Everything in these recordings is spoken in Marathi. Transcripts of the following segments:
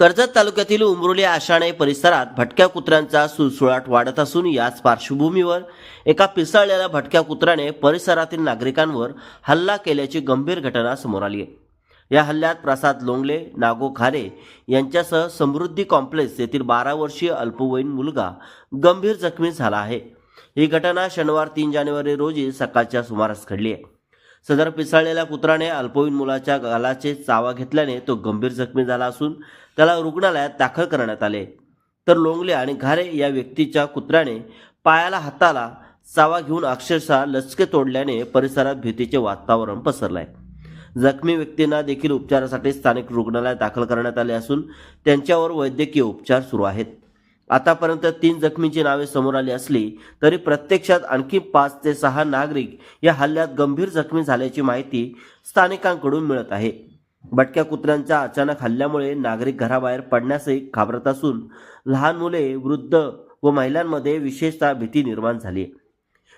कर्जत तालुक्यातील उमरोली आशाणे परिसरात भटक्या कुत्र्यांचा सुळसुळाट वाढत असून याच पार्श्वभूमीवर एका पिसळलेल्या भटक्या कुत्र्याने परिसरातील नागरिकांवर हल्ला केल्याची गंभीर घटना समोर आली आहे. या हल्ल्यात प्रसाद लोंगले नागो खारे यांच्यासह समृद्धी कॉम्प्लेक्स येथील बारा वर्षीय अल्पवयीन मुलगा गंभीर जखमी झाला आहे. ही घटना शनिवार तीन जानेवारी रोजी सकाळच्या सुमारास घडली आहे. सदर पिसाळलेल्या कुत्राने अल्पवयीन मुलाच्या गालाचे चावा घेतल्याने तो गंभीर जखमी झाला असून त्याला रुग्णालयात दाखल करण्यात आले. तर लोंगले आणि घारे या व्यक्तीच्या कुत्र्याने पायाला हाताला चावा घेऊन अक्षरशः लचके तोडल्याने परिसरात भीतीचे वातावरण पसरलंय. जखमी व्यक्तींना देखील उपचारासाठी स्थानिक रुग्णालयात दाखल करण्यात आले असून त्यांच्यावर वैद्यकीय उपचार सुरू आहेत. आतापर्यंत तीन जखमींची नावे समोर आली असली तरी प्रत्यक्षात आणखी पाच ते सहा नागरिक या हल्ल्यात गंभीर जखमी झाल्याची माहिती स्थानिकांकडून मिळत आहे. भटक्या कुत्र्यांच्या अचानक हल्ल्यामुळे नागरिक घराबाहेर पडण्यासही घाबरत असून लहान मुले वृद्ध व महिलांमध्ये विशेषतः भीती निर्माण झाली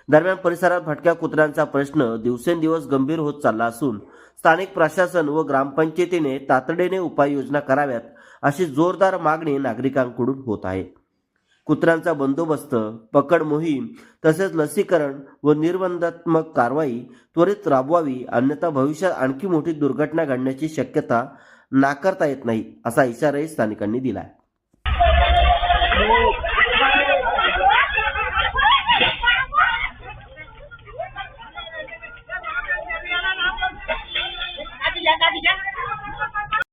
दरम्यान परिसरात भटक्या कुत्र्यांचा प्रश्न दिवसेंदिवस गंभीर होत चालला असून स्थानिक प्रशासन व ग्रामपंचायतीने तातडीने उपाययोजना कराव्यात अशी जोरदार मागणी नागरिकांकडून होत आहे. कुत्र्यांचा बंदोबस्त पकड मोहीम तसेच लसीकरण व निर्बंधात्मक कारवाई त्वरित राबवावी अन्यथा भविष्यात आणखी मोठी दुर्घटना घडण्याची शक्यता नाकारता येत नाही असा इशाराही स्थानिकांनी दिला आहे